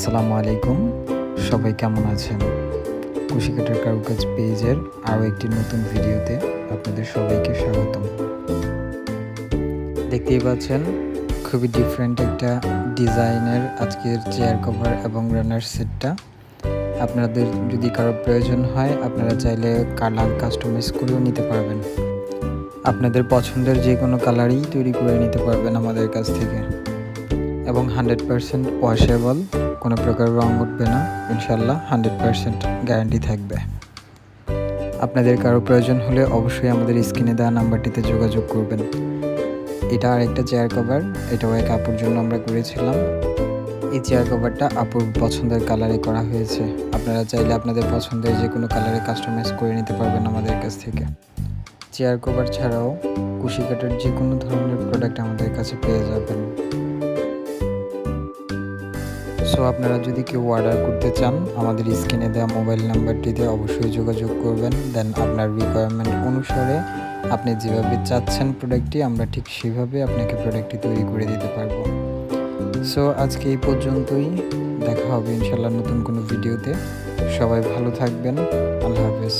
আসসালামু আলাইকুম। সবাই কেমন আছেন? কুশিকাটার কারুকাজ পেজের আরও একটি নতুন ভিডিওতে আপনাদের সবাইকে স্বাগতম। দেখতেই পাচ্ছেন, খুবই ডিফারেন্ট একটা ডিজাইনের আজকের চেয়ার কভার এবং রানার সেটটা আপনাদের যদি কারও প্রয়োজন হয়, আপনারা চাইলে কালার কাস্টমাইজ করেও নিতে পারবেন। আপনাদের পছন্দের যে কোনো কালারই তৈরি করে নিতে পারবেন আমাদের কাছ থেকে। এবং হান্ড্রেড পারসেন্ট ওয়াশেবল, কোনো প্রকার রং উঠবে না, ইনশাল্লাহ হান্ড্রেড পারসেন্ট গ্যারান্টি থাকবে। আপনাদের কারও প্রয়োজন হলে অবশ্যই আমাদের স্ক্রিনে দেওয়া নাম্বারটিতে যোগাযোগ করবেন। এটা আরেকটা চেয়ার কভার এটাও এক আপুর জন্য আমরা করেছিলাম। এই চেয়ার কভারটা আপুর পছন্দের কালারে করা হয়েছে। আপনারা চাইলে আপনাদের পছন্দের যে কোনো কালারে কাস্টমাইজ করে নিতে পারবেন আমাদের কাছ থেকে। চেয়ার কভার ছাড়াও কুশি কাটার যে কোনো ধরনের প্রোডাক্ট আমাদের কাছে পেয়ে যাবেন। সো আপনারা যদি কেউ অর্ডার করতে চান, আমাদের স্ক্রিনে দেওয়া মোবাইল নাম্বারটিতে অবশ্যই যোগাযোগ করবেন। দেন আপনার রিকোয়ারমেন্ট অনুসারে আপনি যেভাবে চাচ্ছেন প্রোডাক্টটি আমরা ঠিক সেভাবে আপনাকে প্রোডাক্টটি তৈরি করে দিতে পারব। সো আজকে এই পর্যন্তই। দেখা হবে ইনশাল্লাহ নতুন কোনো ভিডিওতে সবাই ভালো থাকবেন। আল্লাহ হাফেজ।